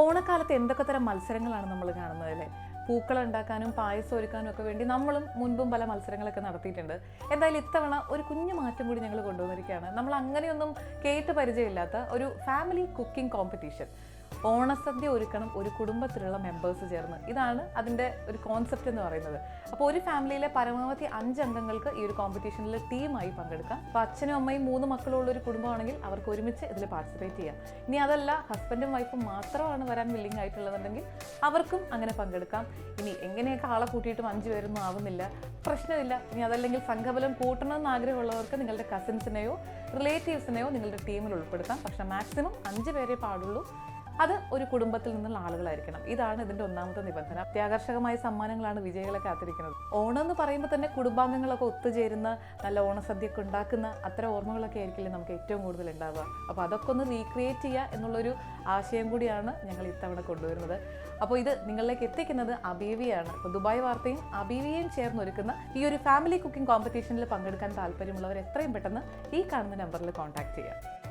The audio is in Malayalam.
ഓണക്കാലത്ത് എന്തൊക്കെ തരം മത്സരങ്ങളാണ് നമ്മൾ കാണുന്നത് അല്ലേ? പൂക്കൾ ഉണ്ടാക്കാനും പായസം ഒരുക്കാനും ഒക്കെ വേണ്ടി നമ്മളും മുൻപും പല മത്സരങ്ങളൊക്കെ നടത്തിയിട്ടുണ്ട്. എന്തായാലും ഇത്തവണ ഒരു കുഞ്ഞു മാറ്റം കൂടി ഞങ്ങൾ കൊണ്ടുവന്നിരിക്കുകയാണ്. നമ്മൾ അങ്ങനെയൊന്നും കേട്ട് പരിചയമില്ലാത്ത ഒരു ഫാമിലി കുക്കിംഗ് കോമ്പറ്റീഷൻ ഓണസദ്യ ഒരുക്കണം ഒരു കുടുംബത്തിലുള്ള മെമ്പേഴ്സ് ചേർന്ന്. ഇതാണ് അതിന്റെ ഒരു കോൺസെപ്റ്റ് എന്ന് പറയുന്നത്. അപ്പോൾ ഒരു ഫാമിലിയിലെ പരമാവധി അഞ്ച് അംഗങ്ങൾക്ക് ഈ ഒരു കോമ്പറ്റീഷനിൽ ടീമായി പങ്കെടുക്കാം. അപ്പോൾ അച്ഛനും അമ്മയും മൂന്ന് മക്കളുള്ള ഒരു കുടുംബമാണെങ്കിൽ അവർക്ക് ഒരുമിച്ച് ഇതിൽ പാർട്ടിസിപ്പേറ്റ് ചെയ്യാം. ഇനി അതല്ല ഹസ്ബൻഡും വൈഫും മാത്രമാണ് വരാൻ വില്ലിംഗ് ആയിട്ടുള്ളതുണ്ടെങ്കിൽ അവർക്കും അങ്ങനെ പങ്കെടുക്കാം. ഇനി എങ്ങനെയൊക്കെ ആളെ കൂട്ടിയിട്ടും അഞ്ച് പേരൊന്നും ആവുന്നില്ല. പ്രശ്നമില്ല. ഇനി അതല്ലെങ്കിൽ സംഘബലം കൂട്ടണമെന്ന് ആഗ്രഹമുള്ളവർക്ക് നിങ്ങളുടെ കസിൻസിനെയോ റിലേറ്റീവ്സിനെയോ നിങ്ങളുടെ ടീമിൽ ഉൾപ്പെടുത്താം. പക്ഷേ മാക്സിമം അഞ്ച് പേരെ പാടുള്ളൂ. അത് ഒരു കുടുംബത്തിൽ നിന്നുള്ള ആളുകളായിരിക്കണം. ഇതാണ് ഇതിന്റെ ഒന്നാമത്തെ നിബന്ധന. അത്യാകർഷകമായ സമ്മാനങ്ങളാണ് വിജയികളെ കാത്തിരിക്കുന്നത്. ഓണം എന്ന് പറയുമ്പോൾ തന്നെ കുടുംബാംഗങ്ങളൊക്കെ ഒത്തുചേരുന്ന നല്ല ഓണസദ്യയൊക്കെ ഉണ്ടാക്കുന്ന അത്തരം ഓർമ്മകളൊക്കെ ആയിരിക്കില്ലേ നമുക്ക് ഏറ്റവും കൂടുതൽ ഉണ്ടാവുക. അപ്പോൾ അതൊക്കെ ഒന്ന് റീക്രിയേറ്റ് ചെയ്യുക എന്നുള്ളൊരു ആശയം കൂടിയാണ് ഞങ്ങൾ ഇത്തവണ കൊണ്ടുവരുന്നത്. അപ്പോൾ ഇത് നിങ്ങളിലേക്ക് എത്തിക്കുന്നത് അബീവിയാണ് അപ്പോൾ ദുബായ് വാർത്തയും അബീവിയും ചേർന്ന് ഒരുക്കുന്ന ഈ ഒരു ഫാമിലി കുക്കിംഗ് കോമ്പറ്റീഷനിൽ പങ്കെടുക്കാൻ താല്പര്യമുള്ളവർ എത്രയും പെട്ടെന്ന് ഈ കാണുന്ന നമ്പറിൽ കോൺടാക്ട് ചെയ്യാം